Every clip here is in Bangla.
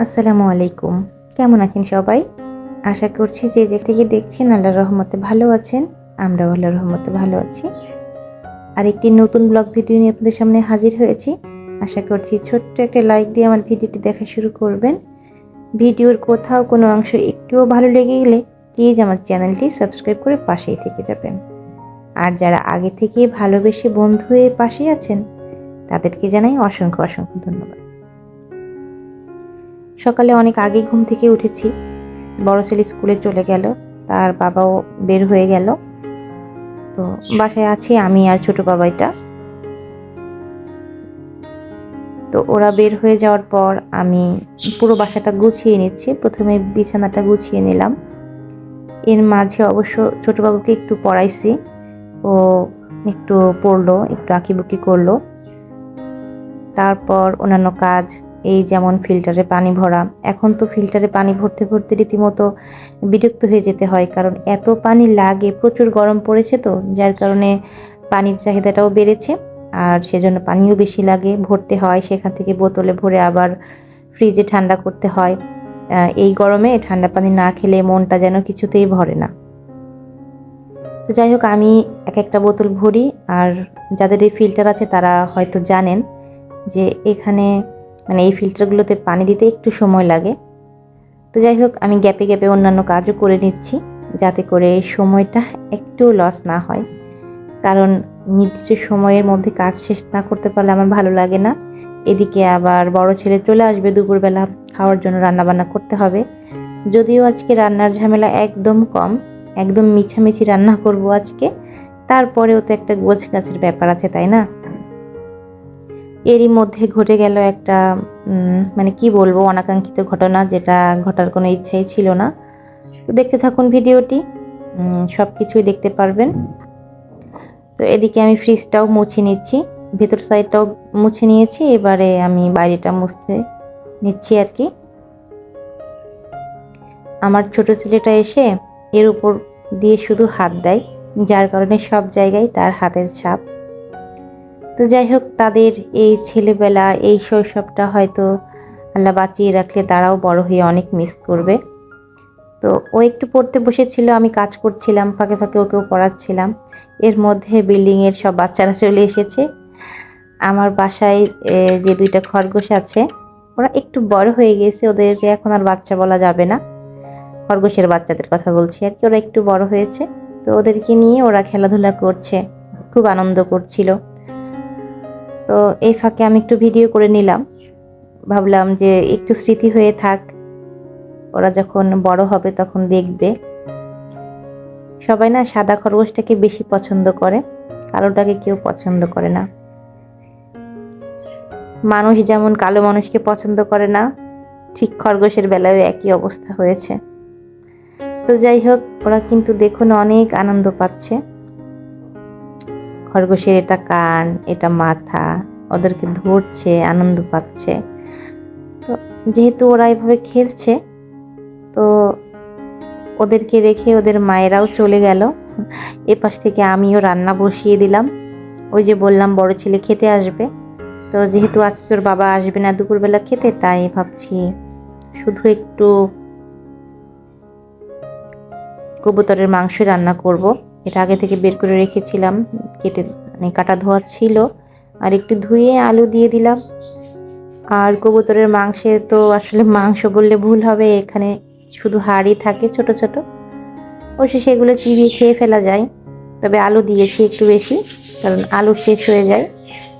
আসসালামু আলাইকুম। কেমন আছেন সবাই? আশা করছি যে যে থেকে দেখছেন আল্লাহর রহমতে ভালো আছেন, আমরাও আল্লাহর রহমতে ভালো আছি। আর একটি নতুন ব্লগ ভিডিও নিয়ে আপনাদের সামনে হাজির হয়েছি। আশা করছি ছোট্ট একটা লাইক দিয়ে আমার ভিডিওটি দেখা শুরু করবেন। ভিডিওর কোথাও কোনো অংশ একটুও ভালো লেগে গেলে প্লিজ আমার চ্যানেলটি সাবস্ক্রাইব করে পাশেই থেকে যাবেন। আর যারা আগে থেকে ভালোবেসে বন্ধু হয়ে পাশে আছেন, তাদেরকে জানাই অসংখ্য অসংখ্য ধন্যবাদ। সকালে অনেক আগে ঘুম থেকে উঠেছি। বড় ছেলে স্কুলে চলে গেল, তার বাবাও বের হয়ে গেল। তো বাসায় আছি আমি আর ছোট বাবাইটা। তো ওরা বের হয়ে যাওয়ার পর আমি পুরো বাসাটা গুছিয়ে নিচ্ছি। প্রথমে বিছানাটা গুছিয়ে নিলাম। এর মাঝে অবশ্য ছোট বাবুকে একটু পড়াইছি। ও একটু পড়ল, একটু আঁকিবুকি করল। তারপর অন্যান্য কাজ এই যেমন ফিল্টারে পানি ভরা। এখন তো ফিল্টারে পানি ভরতে ভরতে রীতিমতো বিরক্ত হয়ে যেতে হয়, কারণ এত পানি লাগে, প্রচুর গরম পড়েছে তো, যার কারণে পানির চাহিদাটাও বেড়েছে আর সেজন্য পানিও বেশি লাগে ভরতে হয়। সেখান থেকে বোতলে ভরে আবার ফ্রিজে ঠান্ডা করতে হয়। এই গরমে ঠান্ডা পানি না খেলে মনটা যেন কিছুতেই ভরে না। তো যাই হোক, আমি এক একটা বোতল ভরি আর যাদের এই ফিল্টার আছে তারা হয়তো জানেন যে এখানে মানে এই ফিল্টারগুলোতে পানি দিতে একটু সময় লাগে। তো যাই হোক, আমি গ্যাপে গ্যাপে অন্যান্য কাজও করে নিচ্ছি, যাতে করে সময়টা একটু লস না হয়। কারণ নির্দিষ্ট সময়ের মধ্যে কাজ শেষ না করতে পারলে আমার ভালো লাগে না। এদিকে আবার বড় ছেলে চলে আসবে দুপুরবেলা, খাওয়ার জন্য রান্নাবান্না করতে হবে। যদিও আজকে রান্নার ঝামেলা একদম কম, একদম মিছামিছি রান্না করব আজকে। তারপরেও তো একটা গোছ গাছের ব্যাপার আছে, তাই না? এরই মধ্যে ঘটে গেল একটা মানে কি বলব, অনাকাঙ্ক্ষিত ঘটনা যেটা ঘটার কোনো ইচ্ছাই ছিল না। তো দেখতে থাকুন ভিডিওটি সব কিছুই দেখতে পারবেন। তো এদিকে আমি ফ্রিজটাও মুছে নিচ্ছি, ভেতর সাইডটাও মুছে নিয়েছি, এবারে আমি বাইরেটা মুছতে নিচ্ছি আর কি। আমার ছোট ছেলেটা এসে এর উপর দিয়ে শুধু হাত দেয়, যার কারণে সব জায়গায় তার হাতের ছাপ। তো যাই হোক, তাদের এই ছেলেবেলা, এই শৈশবটা হয়তো আল্লাহ বাঁচিয়ে রাখলে তারাও বড় হয়ে অনেক মিস করবে। তো ও একটু পড়তে বসেছিল, আমি কাজ করছিলাম, ফাঁকে ফাঁকে ওকেও পড়াচ্ছিলাম। এর মধ্যে বিল্ডিংয়ের সব বাচ্চারা চলে এসেছে। আমার বাসায় যে দুইটা খরগোশ আছে, ওরা একটু বড় হয়ে গেছে, ওদেরকে এখন আর বাচ্চা বলা যাবে না। খরগোশের বাচ্চাদের কথা বলছি আর কি, ওরা একটু বড় হয়েছে। তো ওদেরকে নিয়ে ওরা খেলাধুলা করছে, খুব আনন্দ করছিল। তো এই ফাঁকে আমি একটু ভিডিও করে নিলাম। ভাবলাম যে একটু স্মৃতি হয়ে থাক, ওরা যখন বড় হবে তখন দেখবে। সবাই না সাদা খরগোশটাকে বেশি পছন্দ করে, কালোটাকে কেউ পছন্দ করে না। মানুষ যেমন কালো মানুষকে পছন্দ করে না, ঠিক খরগোশের বেলায় একই অবস্থা হয়েছে। তো যাই হোক, ওরা কিন্তু দেখুন অনেক আনন্দ পাচ্ছে। খরগোশের এটা কান, এটা মাথা, ওদেরকে ধরছে, আনন্দ পাচ্ছে। তো যেহেতু ওরা এভাবে খেলছে, তো ওদেরকে রেখে ওদের মায়েরাও চলে গেল। এপাশ থেকে আমিও রান্না বসিয়ে দিলাম। ওই যে বললাম, বড় ছেলে খেতে আসবে। তো যেহেতু আজকে ওর বাবা আসবে না দুপুরবেলা খেতে, তাই ভাবছি শুধু একটু কবুতরের মাংস রান্না করব। এটা আগে থেকে বের করে রেখেছিলাম, কেটে মানে কাটা ধোয়া ছিল, আর একটু ধুয়ে আলু দিয়ে দিলাম। আর কবুতরের মাংসে তো আসলে মাংস বললে ভুল হবে, এখানে শুধু হাড়ই থাকে ছোট ছোট। অবশ্যই সেগুলো চিবিয়ে খেয়ে ফেলা যায়, তবে আলু দিয়েছি একটু বেশি, কারণ আলু শেষ হয়ে যায়।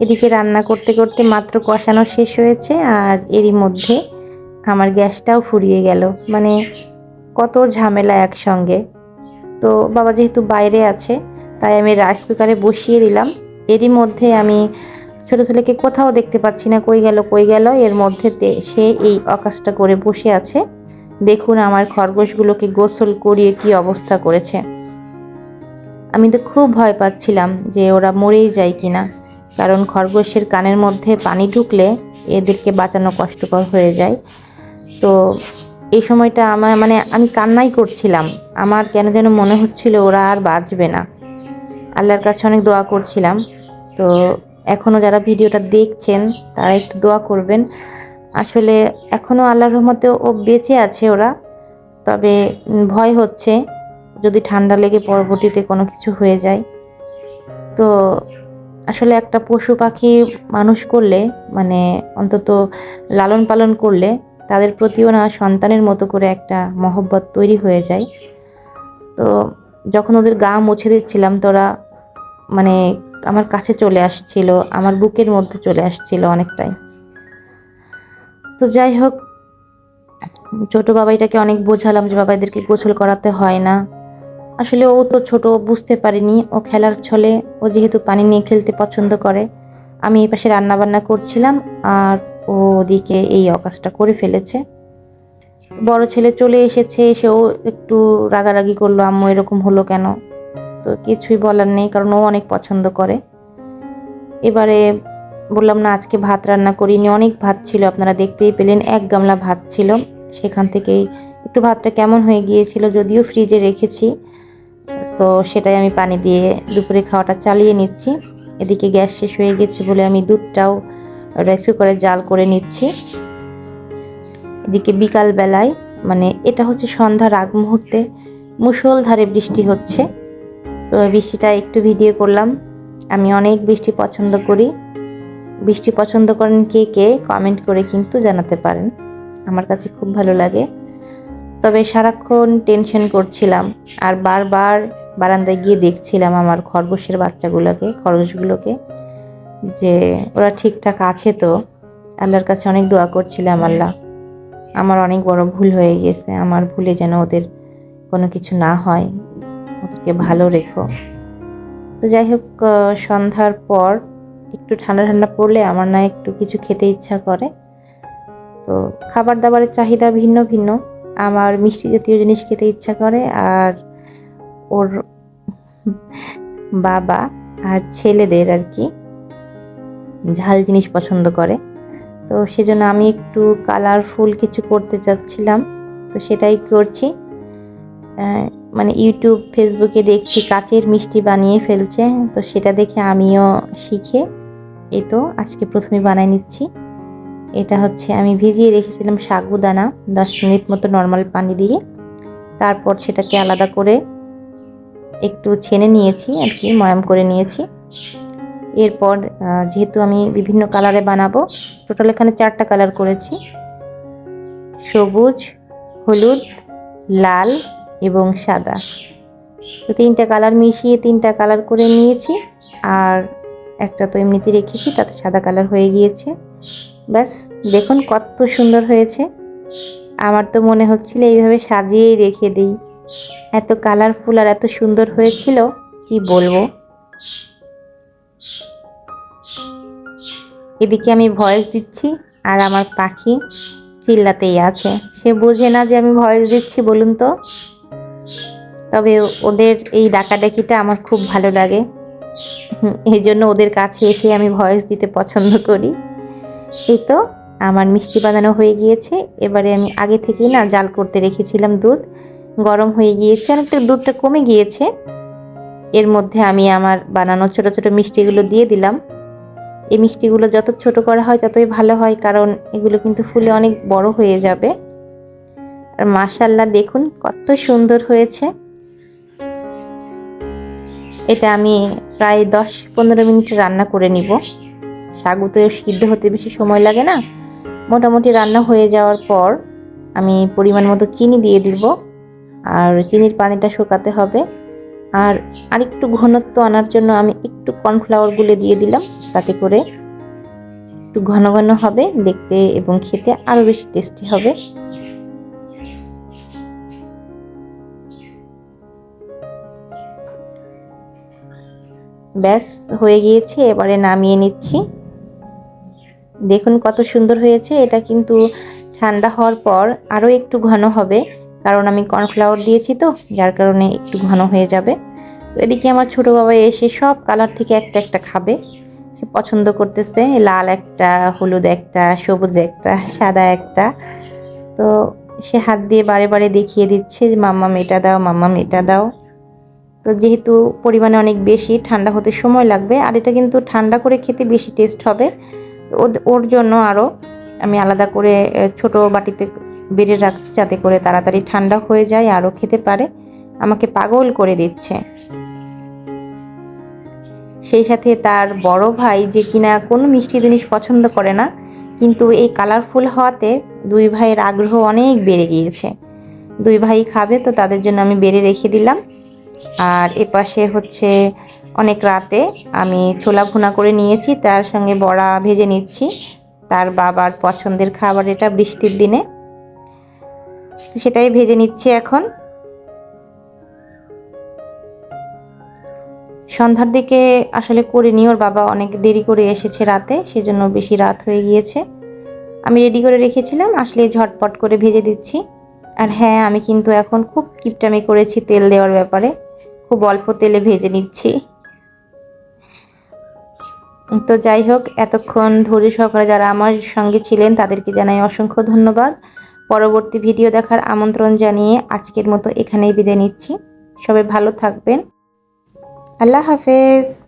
এদিকে রান্না করতে করতে মাত্র কষানো শেষ হয়েছে, আর এরই মধ্যে আমার গ্যাসটাও ফুরিয়ে গেল। মানে কত ঝামেলা একসঙ্গে। তো বাবা যেহেতু বাইরে আছে, তাই আমি রাইস কুকারে বসিয়ে দিলাম। এরই মধ্যে আমি ছোটো ছেলেকে কোথাও দেখতে পাচ্ছি না, কই গেল কই গেল, এর মধ্যে সে এই অকাশটা করে বসে আছে। দেখুন আমার খরগোশগুলোকে গোসল করিয়ে কি অবস্থা করেছে। আমি তো খুব ভয় পাচ্ছিলাম যে ওরা মরেই যায় কিনা, কারণ খরগোশের কানের মধ্যে পানি ঢুকলে এদেরকে বাঁচানো কষ্টকর হয়ে যায়। তো এই সময়টা আমার মানে আমি কান্নাই করছিলাম। আমার কেন যেন মনে হচ্ছিল ওরা আর বাঁচবে না। আল্লাহর কাছে অনেক দোয়া করছিলাম। তো এখনও যারা ভিডিওটা দেখছেন, তারা একটু দোয়া করবেন। আসলে এখনও আল্লাহর রহমতে ও বেঁচে আছে ওরা। তবে ভয় হচ্ছে যদি ঠান্ডা লেগে পরবর্তীতে কোনো কিছু হয়ে যায়। তো আসলে একটা পশু পাখি মানুষ করলে মানে অন্তত লালন পালন করলে তাদের প্রতিও না সন্তানের মতো করে একটা মহব্বত তৈরি হয়ে যায়। তো যখন ওদের গা মুছে দিচ্ছিলাম তোরা মানে আমার কাছে চলে আসছিল, আমার বুকের মধ্যে চলে আসছিল অনেকটাই। তো যাই হোক, ছোট বাবাইটাকে অনেক বোঝালাম যে বাবা এদেরকে গোসল করাতে হয় না। আসলে ও তো ছোট বুঝতে পারিনি, ও খেলার ছলে, ও যেহেতু পানি নিয়ে খেলতে পছন্দ করে, আমি এই পাশে রান্না বান্না করছিলাম, আর ও ওদিকে এই অকাজটা করে ফেলেছে। বড় ছেলে চলে এসেছে এসেও একটু রাগারাগি করল, আম্মু, এরকম হলো কেন? তো কিছুই বলার নেই, কারণ ও অনেক পছন্দ করে। এবারে বললাম, না, আজকে ভাত রান্না করিনি। অনেক ভাত ছিল, আপনারা দেখতেই পেলেন, এক গামলা ভাত ছিল। সেখান থেকেই একটু ভাতটা কেমন হয়ে গিয়েছিল যদিও ফ্রিজে রেখেছি। তো সেটাই আমি পানি দিয়ে দুপুরে খাওয়াটা চালিয়ে নিচ্ছি। এদিকে গ্যাস শেষ হয়ে গেছে বলে আমি দুধটাও রাইস কুকারে জাল করে নিচ্ছি। এদিকে বিকাল বেলায় মানে এটা হচ্ছে সন্ধ্যার আগ মুহূর্তে মুষলধারে বৃষ্টি হচ্ছে। তো বৃষ্টিটা একটু ভিডিও করলাম। আমি অনেক বৃষ্টি পছন্দ করি। বৃষ্টি পছন্দ করেন কে কে কমেন্ট করে কিন্তু জানাতে পারেন। আমার কাছে খুব ভালো লাগে। তবে সারাক্ষণ টেনশন করছিলাম। আর বারবার বারান্দায় গিয়ে দেখছিলাম আমার খরগোশের বাচ্চাগুলোকে, খরগোশগুলোকে। যে ওরা ঠিকঠাক আছে তো। আল্লাহর কাছে অনেক দোয়া করছিলাম আল্লাহ। আমার অনেক বড় ভুল হয়ে গেছে। আমার ভুলে যেন ওদের কোনো কিছু না হয়। ওদেরকে ভালো রেখো। তো যাই হোক সন্ধ্যার পর একটু ঠান্ডা ঠান্ডা পড়লে আমার না একটু কিছু খেতে ইচ্ছা করে। তো খাবার দাবারের চাহিদা ভিন্ন ভিন্ন। আমার মিষ্টি জাতীয় জিনিস খেতে ইচ্ছা করে আর ওর বাবা আর ছেলেদের আর কি। ঝাল জিনিস পছন্দ করে। তো সেজন্য আমি একটু কালারফুল কিছু করতে চাচ্ছিলাম। তো সেটাই করছি। মানে ইউটিউব ফেসবুকে দেখছি কাচের মিষ্টি বানিয়ে ফেলছে। তো সেটা দেখে আমিও শিখে এই তো আজকে প্রথমে বানাই নিচ্ছি। এটা হচ্ছে আমি ভিজিয়ে রেখেছিলাম সাগুদানা, দশ মিনিট মতো নর্মাল পানি দিয়ে। তারপর সেটাকে আলাদা করে একটু ছেনে নিয়েছি আর কি, ময়াম করে নিয়েছি। এরপর যেহেতু আমি বিভিন্ন কালারে বানাবো টোটাল এখানে চারটা কালার করেছি। সবুজ, হলুদ, লাল এবং সাদা। তো তিনটা কালার মিশিয়ে তিনটা কালার করে নিয়েছি, আর একটা তো এমনিতে রেখেছি, তাতে সাদা কালার হয়ে গিয়েছে। ব্যাস, দেখুন কত সুন্দর হয়েছে। আমার তো মনে হচ্ছিল এইভাবে সাজিয়েই রেখে দিই। এত কালারফুল আর এত সুন্দর হয়েছিল, কি বলব? এদিকে আমি ভয়েস দিচ্ছি, আর আমার পাখি চিল্লাতেই আছে। সে বোঝে না যে আমি ভয়েস দিচ্ছি বলুন তো। তবে ওদের এই ডাকাডাকিটা আমার খুব ভালো লাগে। এই জন্য ওদের কাছে এসে আমি ভয়েস দিতে পছন্দ করি। এই তো, আমার মিষ্টি বানানো হয়ে গিয়েছে। এবারে আমি আগে থেকেই না জাল করতে রেখেছিলাম দুধ। গরম হয়ে গিয়েছে, অনেকটা দুধটা কমে গিয়েছে। এর মধ্যে আমি আমার বানানো ছোট ছোট মিষ্টিগুলো দিয়ে দিলাম। এই মিষ্টিগুলো যত ছোট করা হয় ততই ভালো হয়, কারণ এগুলো কিন্তু ফুলে অনেক বড় হয়ে যাবে। আর মাশাল্লাহ দেখুন কত সুন্দর হয়েছে। এটা আমি প্রায় দশ পনেরো মিনিট রান্না করে নিব। সাগু তো সিদ্ধ হতে বেশি সময় লাগে না। মোটামুটি রান্না হয়ে যাওয়ার পর আমি পরিমাণ মতো চিনি দিয়ে দিব। আর চিনির পানিটা শুকাতে হবে। আর আরেকটু ঘনত্ব আনার জন্য আমি একটু কর্নফ্লাওয়ার গুলে দিয়ে দিলাম, তাতে করে একটু ঘন ঘন হবে দেখতে এবং খেতে আরও বেশি টেস্টি হবে। ব্যাস, হয়ে গিয়েছে, এবারে নামিয়ে নিচ্ছি। দেখুন কত সুন্দর হয়েছে, এটা কিন্তু ঠান্ডা হওয়ার পর আরও একটু ঘন হবে। কারণ আমি কর্নফ্লাওয়ার দিয়েছি তো, যার কারণে একটু ঘন হয়ে যাবে। তো এদিকে আমার ছোটো বাবা এসে সব কালার থেকে একটা একটা খাবে। সে পছন্দ করতেছে, লাল একটা, হলুদ একটা, সবুজ একটা, সাদা একটা। তো সে হাত দিয়ে বারে বারে দেখিয়ে দিচ্ছে যে মাম্মাম এটা দাও মাম্মাম এটা দাও। তো যেহেতু পরিমাণে অনেক বেশি, ঠান্ডা হতে সময় লাগবে, আর এটা কিন্তু ঠান্ডা করে খেতে বেশি টেস্ট হবে। তো ওর জন্য আরও আমি আলাদা করে ছোট বাটিতে বেড়ে রাখছি যাতে করে তাড়াতাড়ি ঠান্ডা হয়ে যায়, আরও খেতে পারে। আমাকে পাগল করে দিচ্ছে। সেই সাথে তার বড় ভাই যে কিনা কোনো মিষ্টি জিনিস পছন্দ করে না, কিন্তু এই কালারফুল হওয়াতে দুই ভাইয়ের আগ্রহ অনেক বেড়ে গিয়েছে। দুই ভাই খাবে তো তাদের জন্য আমি বেড়ে রেখে দিলাম। আর এপাশে হচ্ছে অনেক রাতে আমি ছোলা ভুনা করে নিয়েছি, তার সঙ্গে বড়া ভেজে নিচ্ছি। তার বাবার পছন্দের খাবার এটা বৃষ্টির দিনে। সেটাই ভেজে নিচ্ছি এখন। সন্ধ্যার দিকে আসলে করে করিনি, ওর বাবা অনেক দেরি করে এসেছে রাতে, সেজন্য বেশি রাত হয়ে গিয়েছে। আমি রেডি করে রেখেছিলাম, আসলে ঝটপট করে ভেজে দিচ্ছি। আর হ্যাঁ আমি কিন্তু এখন খুব কিপটামি করেছি তেল দেওয়ার ব্যাপারে, খুব অল্প তেলে ভেজে নিচ্ছি। তো যাই হোক, এতক্ষণ ধরে সহকারে যারা আমার সঙ্গে ছিলেন, তাদেরকে জানাই অসংখ্য ধন্যবাদ। পরবর্তী ভিডিও দেখার আমন্ত্রণ জানিয়ে আজকের মতো এখানেই বিদায় নিচ্ছি। সবাই ভালো থাকবেন। আল্লাহ হাফেজ।